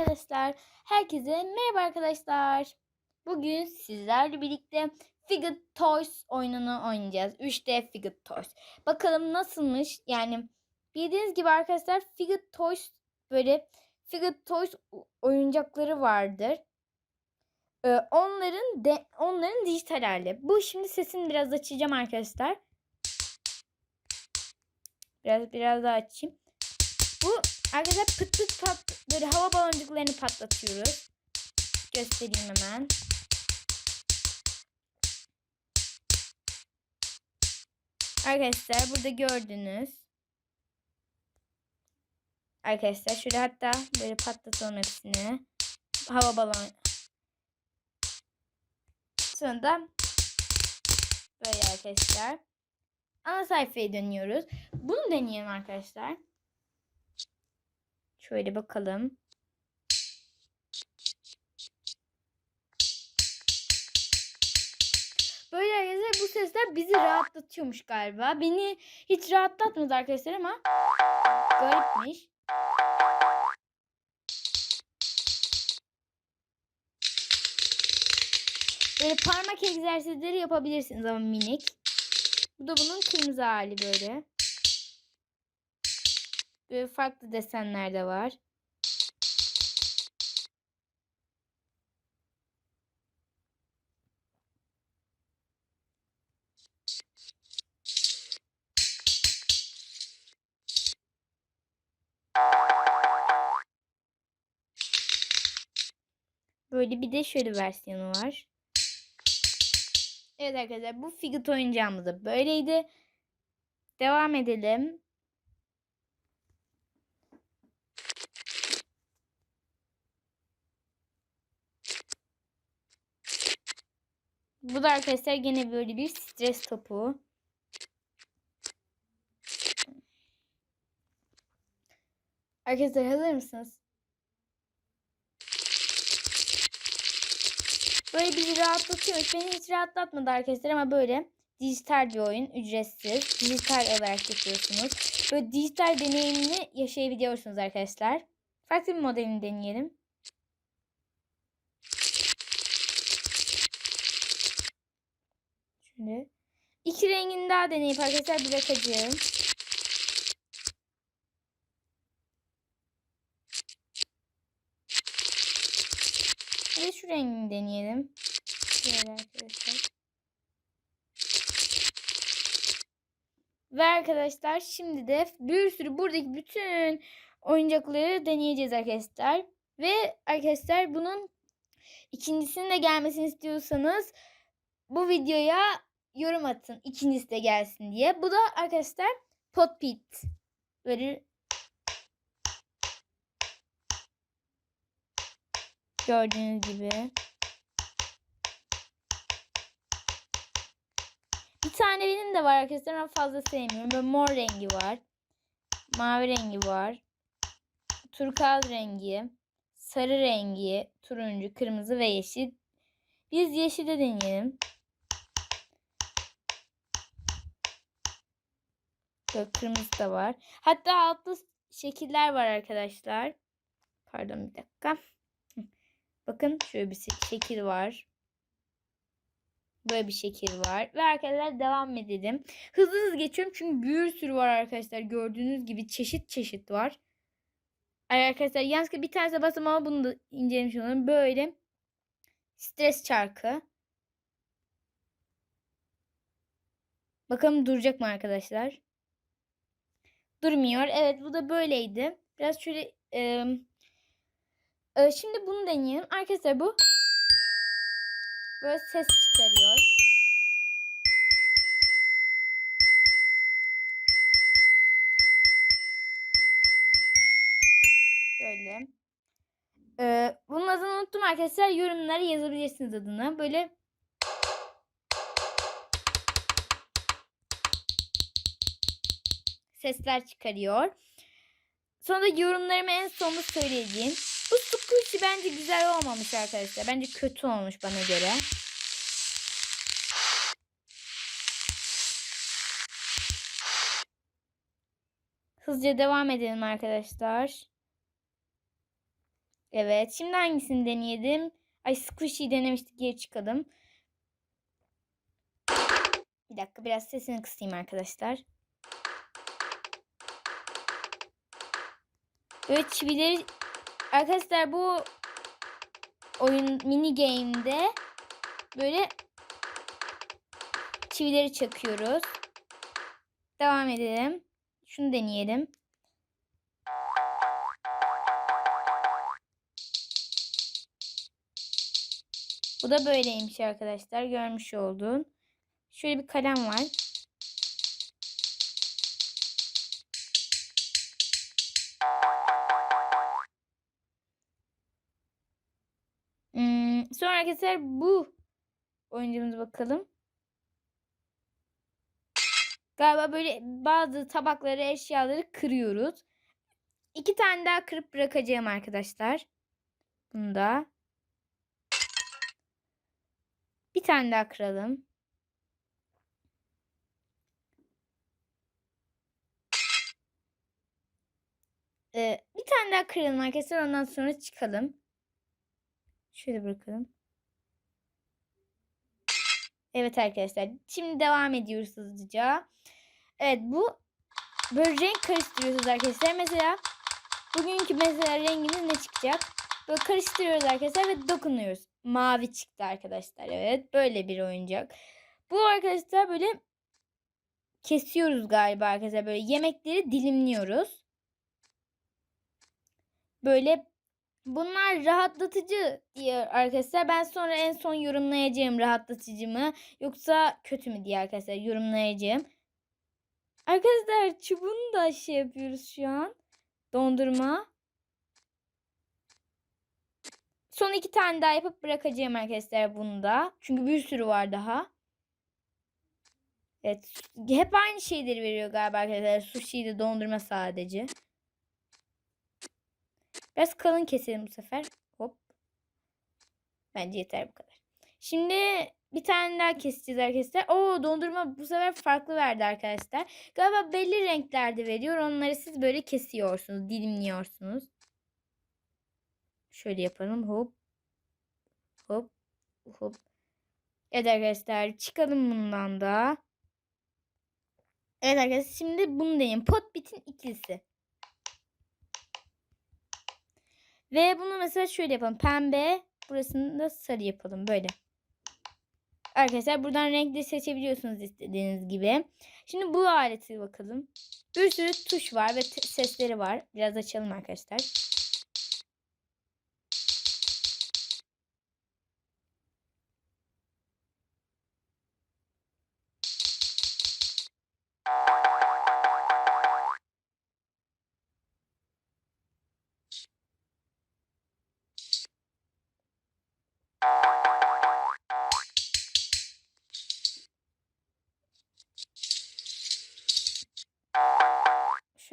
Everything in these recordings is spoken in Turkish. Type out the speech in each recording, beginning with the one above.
arkadaşlar. Herkese merhaba arkadaşlar. Bugün sizlerle birlikte Figure Toys oyununu oynayacağız. 3D Figure Toys. Bakalım nasılmış? Yani bildiğiniz gibi arkadaşlar Figure Toys böyle Figure Toys oyuncakları vardır. Ee, onların de onların dijital hali. Bu şimdi sesini biraz açacağım arkadaşlar. Biraz biraz daha açayım. Bu arkadaşlar pıt pıt pat böyle hava baloncuklarını patlatıyoruz. Göstereyim hemen. Arkadaşlar burada gördünüz. Arkadaşlar şöyle hatta böyle patlatalım hepsini. Hava balon. Sonra da böyle arkadaşlar. Ana sayfaya dönüyoruz. Bunu deneyelim arkadaşlar. Şöyle bakalım. Böyle arkadaşlar bu sesler bizi rahatlatıyormuş galiba. Beni hiç rahatlatmadı arkadaşlar ama garipmiş. Böyle parmak egzersizleri yapabilirsiniz ama minik. Bu da bunun kırmızı hali böyle. Farklı desenler de var. Böyle bir de şöyle versiyonu var. Evet arkadaşlar bu Figit oyuncağımız da böyleydi. Devam edelim. Bu da arkadaşlar gene böyle bir stres topu. Arkadaşlar hazır mısınız? Böyle bizi rahatlatıyor. Beni hiç rahatlatmadı arkadaşlar ama böyle dijital bir oyun. Ücretsiz. Dijital olarak yapıyorsunuz. Böyle dijital deneyimini yaşayabiliyorsunuz arkadaşlar. Farklı bir modelini deneyelim. Şöyle. İki rengini daha deneyip arkadaşlar bir bakacağım. Ve şu rengini deneyelim. Şöyle arkadaşlar. Ve arkadaşlar şimdi de bir sürü buradaki bütün oyuncakları deneyeceğiz arkadaşlar. Ve arkadaşlar bunun ikincisinin de gelmesini istiyorsanız bu videoya yorum atın. İkincisi de gelsin diye. Bu da arkadaşlar pot pit. Böyle gördüğünüz gibi. Bir tane benim de var arkadaşlar ama fazla sevmiyorum. Böyle mor rengi var. Mavi rengi var. Turkuaz rengi. Sarı rengi. Turuncu, kırmızı ve yeşil. Biz yeşili deneyelim. Kırmızı da var. Hatta altlı şekiller var arkadaşlar. Pardon bir dakika. Bakın şöyle bir şekil var. Böyle bir şekil var. Ve arkadaşlar devam edelim. Hızlı hızlı geçiyorum çünkü bir sürü var arkadaşlar. Gördüğünüz gibi çeşit çeşit var. Arkadaşlar yalnız bir tanesi basım ama bunu da incelemiş olalım. Böyle stres çarkı. Bakalım duracak mı arkadaşlar? Durmuyor. Evet bu da böyleydi. Biraz şöyle... E, e, şimdi bunu deneyelim. Arkadaşlar bu böyle ses çıkarıyor. Böyle. Ee, bunun adını unuttum arkadaşlar. Yorumlara yazabilirsiniz adını. Böyle sesler çıkarıyor. Sonra da yorumlarımı en sonunda söyleyeceğim. Bu squishy bence güzel olmamış arkadaşlar. Bence kötü olmuş bana göre. Hızlıca devam edelim arkadaşlar. Evet. Şimdi hangisini deneyelim? Ay Squishy'yi denemiştik. Geri çıkalım. Bir dakika biraz sesini kısayım arkadaşlar. Böyle çivileri arkadaşlar bu oyun mini game'de böyle çivileri çakıyoruz. Devam edelim. Şunu deneyelim. Bu da böyleymiş arkadaşlar. Görmüş olduğun. Şöyle bir kalem var. Arkadaşlar bu oyuncumuza bakalım. Galiba böyle bazı tabakları, eşyaları kırıyoruz. İki tane daha kırıp bırakacağım arkadaşlar. Bunu da. Bir tane daha kıralım. Ee, bir tane daha kıralım arkadaşlar. Ondan sonra çıkalım. Şöyle bırakalım. Evet arkadaşlar. Şimdi devam ediyoruz hızlıca. Evet bu böyle renk karıştırıyoruz arkadaşlar. Mesela bugünkü mesela rengimiz ne çıkacak? Böyle karıştırıyoruz arkadaşlar ve dokunuyoruz. Mavi çıktı arkadaşlar. Evet böyle bir oyuncak. Bu arkadaşlar böyle kesiyoruz galiba arkadaşlar. Böyle yemekleri dilimliyoruz. Böyle bunlar rahatlatıcı diye arkadaşlar. Ben sonra en son yorumlayacağım rahatlatıcı mı yoksa kötü mü diye arkadaşlar yorumlayacağım. Arkadaşlar çubuğunu da şey yapıyoruz şu an. Dondurma. Son iki tane daha yapıp bırakacağım arkadaşlar bunu da. Çünkü bir sürü var daha. Evet. Hep aynı şeyleri veriyor galiba arkadaşlar. Sushi'yi dondurma sadece. Biraz kalın keselim bu sefer. Hop. Bence yeter bu kadar. Şimdi bir tane daha keseceğiz arkadaşlar. Oo dondurma bu sefer farklı verdi arkadaşlar. Galiba belli renklerde veriyor. Onları siz böyle kesiyorsunuz. Dilimliyorsunuz. Şöyle yapalım. Hop. Hop. Hop. Evet arkadaşlar çıkalım bundan da. Evet arkadaşlar şimdi bunu deneyelim. Potbit'in ikilisi. Ve bunu mesela şöyle yapalım. Pembe. Burasını da sarı yapalım. Böyle. Arkadaşlar buradan renkli seçebiliyorsunuz istediğiniz gibi. Şimdi bu aleti bakalım. Bir sürü tuş var ve sesleri var. Biraz açalım arkadaşlar.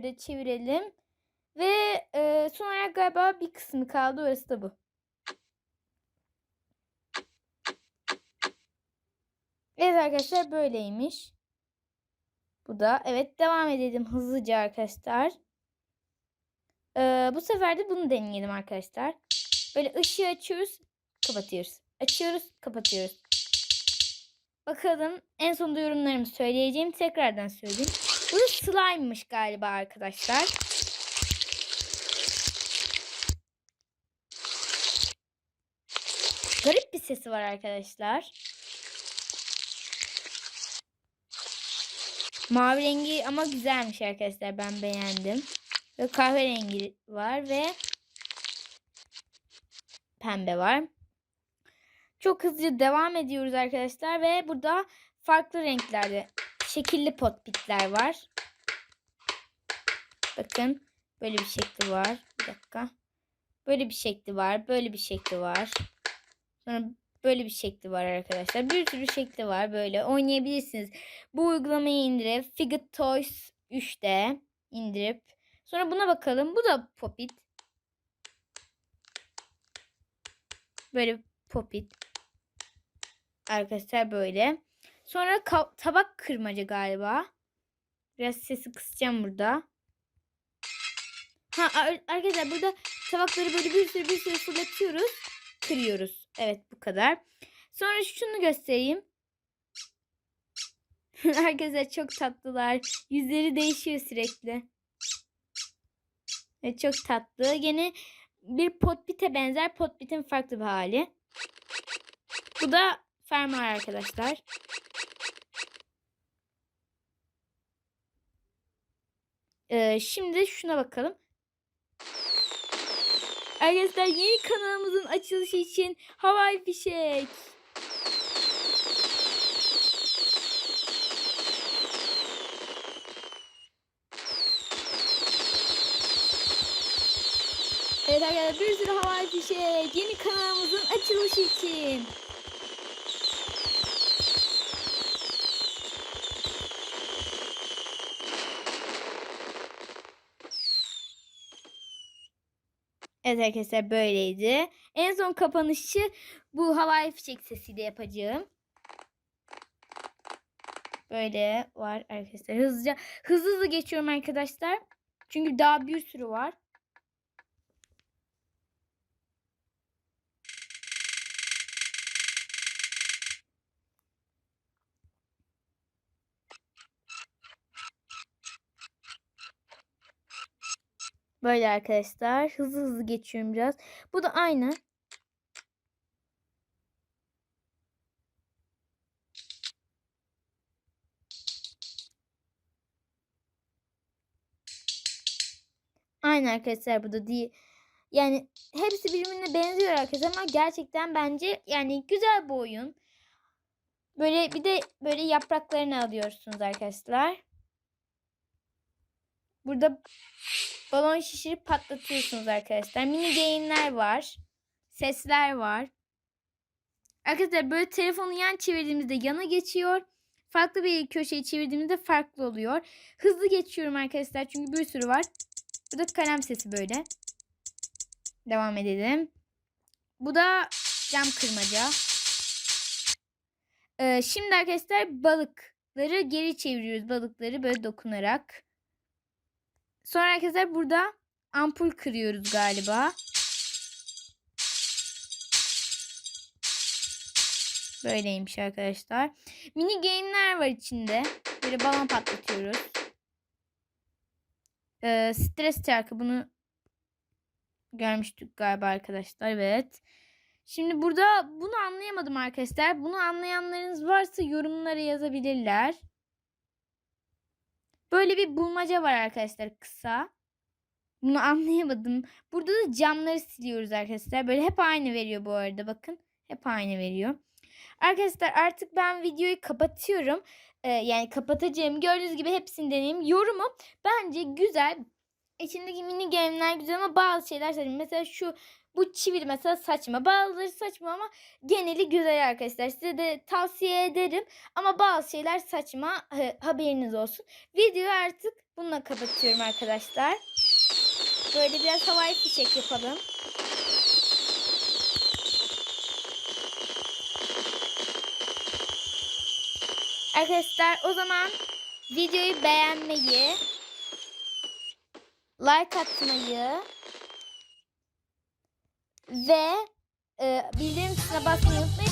Şöyle çevirelim. Ve e, son olarak galiba bir kısmı kaldı. Orası da bu. Evet arkadaşlar böyleymiş. Bu da. Evet devam edelim hızlıca arkadaşlar. Ee, bu sefer de bunu deneyelim arkadaşlar. Böyle ışığı açıyoruz. Kapatıyoruz. Açıyoruz. Kapatıyoruz. Bakalım en sonunda yorumlarımı söyleyeceğim. Tekrardan söyleyeyim. Bu da slime'mış galiba arkadaşlar. Garip bir sesi var arkadaşlar. Mavi rengi ama güzelmiş arkadaşlar. Ben beğendim. Ve kahverengi var ve pembe var. Çok hızlı devam ediyoruz arkadaşlar ve burada farklı renklerde şekilli potbitler var. Bakın böyle bir şekli var. Bir dakika. Böyle bir şekli var. Böyle bir şekli var. Sonra böyle bir şekli var arkadaşlar. Bir sürü şekli var böyle. Oynayabilirsiniz. Bu uygulamayı indirip Figure Toys 3'te indirip sonra buna bakalım. Bu da popit. Böyle popit. Arkadaşlar böyle. Sonra tabak kırmaca galiba. Biraz sesi kısacağım burada. Ha ar- arkadaşlar burada tabakları böyle bir sürü bir sürü fırlatıyoruz. Kırıyoruz. Evet bu kadar. Sonra şunu göstereyim. arkadaşlar çok tatlılar. Yüzleri değişiyor sürekli. Evet, çok tatlı. Gene bir potbite benzer. Potbitin farklı bir hali. Bu da fermuar arkadaşlar. Ee, şimdi şuna bakalım. Arkadaşlar yeni kanalımızın açılışı için havai fişek. Evet arkadaşlar bir sürü havai fişek yeni kanalımızın açılışı için. Evet arkadaşlar böyleydi. En son kapanışı bu havai fişek sesiyle yapacağım. Böyle var arkadaşlar. Hızlıca hızlı hızlı geçiyorum arkadaşlar. Çünkü daha bir sürü var. Böyle arkadaşlar. Hızlı hızlı geçiyorum biraz. Bu da aynı. Aynı arkadaşlar bu da değil. Yani hepsi birbirine benziyor arkadaşlar ama gerçekten bence yani güzel bir oyun. Böyle bir de böyle yapraklarını alıyorsunuz arkadaşlar. Burada balon şişirip patlatıyorsunuz arkadaşlar. Mini game'ler var. Sesler var. Arkadaşlar böyle telefonu yan çevirdiğimizde yana geçiyor. Farklı bir köşeyi çevirdiğimizde farklı oluyor. Hızlı geçiyorum arkadaşlar çünkü bir sürü var. Burada kalem sesi böyle. Devam edelim. Bu da cam kırmaca. Ee, şimdi arkadaşlar balıkları geri çeviriyoruz. Balıkları böyle dokunarak. Sonra arkadaşlar burada ampul kırıyoruz galiba. Böyleymiş arkadaşlar. Mini game'ler var içinde. Böyle balon patlatıyoruz. Ee, stres çarkı bunu görmüştük galiba arkadaşlar. Evet. Şimdi burada bunu anlayamadım arkadaşlar. Bunu anlayanlarınız varsa yorumlara yazabilirler. Böyle bir bulmaca var arkadaşlar kısa. Bunu anlayamadım. Burada da camları siliyoruz arkadaşlar. Böyle hep aynı veriyor bu arada bakın. Hep aynı veriyor. Arkadaşlar artık ben videoyu kapatıyorum. Ee, yani kapatacağım. Gördüğünüz gibi hepsini deneyim. Yorumum bence güzel. İçindeki mini game'ler güzel ama bazı şeyler saçma. Mesela şu bu çivili mesela saçma. Bazıları saçma ama geneli güzel arkadaşlar. Size de tavsiye ederim. Ama bazı şeyler saçma. Ha- Haberiniz olsun. Videoyu artık bununla kapatıyorum arkadaşlar. Böyle biraz havai fişek yapalım. Arkadaşlar o zaman videoyu beğenmeyi, like atmayı ve e, bildirim tuşuna basmayı unutmayın.